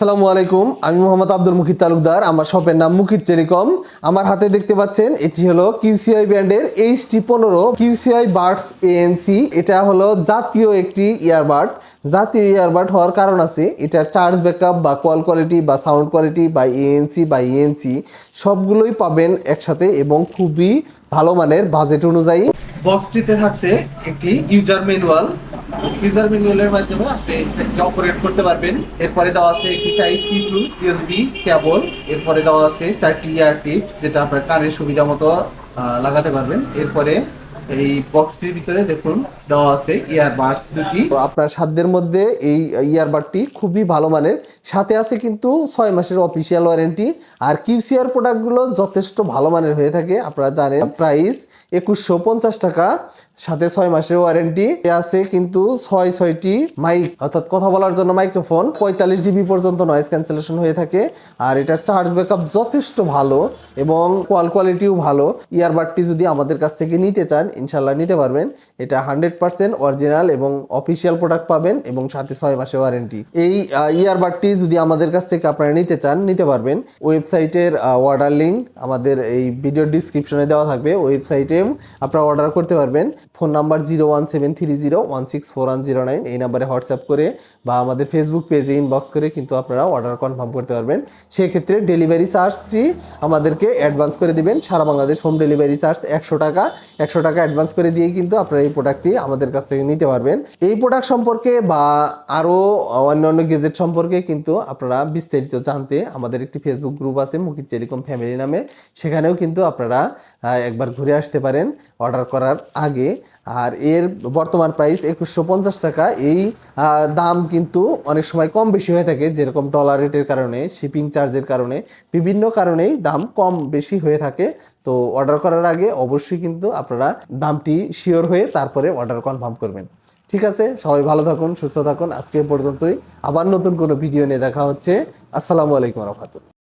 আসসালামু আলাইকুম, আমি মোহাম্মদ আব্দুল মুকিত তালুকদার, আমার শপের নাম মুকিত টেলিকম। আমার হাতে দেখতে পাচ্ছেন, এটি হলো কিউসিআই ব্র্যান্ডের এইচ টি পনেরো কিউসিআই বার্ডস এএনসি এটা হলো জাতীয় একটি ইয়ারবাড। জাতীয় ইয়ারবাড হওয়ার কারণ আছে, এটার চার্জ ব্যাকআপ বা কল কোয়ালিটি বা সাউন্ড কোয়ালিটি বা এএনসি বা ইএনসি সবগুলোই পাবেন একসাথে এবং খুবই ভালো মানের বাজেট অনুযায়ী। বক্সটিতে থাকছে একটি ইউজার ম্যানুয়াল। ইউজার ম্যানুয়ালের মাধ্যমে আপনি অপারেট করতে পারবেন। এরপরে দেওয়া আছে একটি type C to USB cable এরপরে দেওয়া আছে চারটি ইয়ার টিপ যেটা আপনার কানের সুবিধা মতো লাগাতে পারবেন। এরপরে এই বক্সটির ভিতরে দেখুন, দেওয়া আছে ইয়ারবাডস দুটি। আপনার সাধ্যের মধ্যে এই ইয়ারবাডটি খুবই ভালো মানের। সাথে আছে কিন্তু ছয় মাসের অফিসিয়াল ওয়ারেন্টি আর কিউসিআর প্রোডাক্টগুলো যথেষ্ট ভালো মানের হয়ে থাকে, আপনারা জানেন। প্রাইস একুশশো পঞ্চাশ টাকা, সাথে ছয় মাসের ওয়ারেন্টি আছে কিন্তু ছয় ছয়টি মাইক অর্থাৎ কথা বলার জন্য মাইক্রোফোন পঁয়তাল্লিশ ডিবি পর্যন্ত নয়েজ ক্যান্সেলেশন হয়ে থাকে। আর এটার চার্জ ব্যাকআপ যথেষ্ট ভালো এবং কল কোয়ালিটিও ভালো। ইয়ারবাডটি যদি আমাদের কাছ থেকে নিতে চান ইনশাল্লাহ নিতে পারবেন। এটা হান্ড্রেড পার্সেন্ট অরিজিনাল এবং অফিসিয়াল প্রোডাক্ট পাবেন এবং সাথে ছয় মাসের ওয়ারেন্টি। এই ইয়ারবাডটি যদি আমাদের কাছ থেকে আপনারা নিতে চান, নিতে পারবেন। ওয়েবসাইটের অর্ডার লিঙ্ক আমাদের এই ভিডিও ডিসক্রিপশনে দেওয়া থাকবে। ওয়েবসাইটে আপনারা অর্ডার করতে পারবেন। Phone number zero one seven three zero one six four one zero nine এই নাম্বারে হোয়াটসঅ্যাপ করে বা আমাদের ফেসবুক পেজে ইনবক্স করে কিন্তু আপনারা অর্ডার কনফার্ম করতে পারবেন। সেক্ষেত্রে ডেলিভারি চার্জটি আমাদেরকে অ্যাডভান্স করে দিবেন। সারা বাংলাদেশ হোম ডেলিভারি চার্জ একশো টাকা। একশো টাকা অ্যাডভান্স করে দিয়ে কিন্তু আপনারা এই প্রোডাক্টটি আমাদের কাছ থেকে নিতে পারবেন। এই প্রোডাক্ট সম্পর্কে বা আরও অন্যান্য গেজেট সম্পর্কে কিন্তু আপনারা বিস্তারিত জানতে আমাদের একটি ফেসবুক গ্রুপ আছে মুখিত টেলিকম ফ্যামিলি নামে। সেখানেও কিন্তু আপনারা একবার ঘুরে আসতে পারেন। অর্ডার করার আগে আর এর বর্তমান প্রাইস একুশশো পঞ্চাশ টাকা। এই দাম কিন্তু অনেক সময় কম বেশি হয়ে থাকে, যেরকম ডলার রেটের কারণে শিপিং চার্জের কারণে, বিভিন্ন কারণেই দাম কম বেশি হয়ে থাকে। তো অর্ডার করার আগে অবশ্যই কিন্তু আপনারা দামটি শিওর হয়ে তারপরে অর্ডার কনফার্ম করবেন। ঠিক আছে? সবাই ভালো থাকুন, সুস্থ থাকুন। আজকে পর্যন্তই। আবার নতুন কোনো ভিডিও নিয়ে দেখা হচ্ছে। আসসালামু আলাইকুম রহমতুল্লাহ।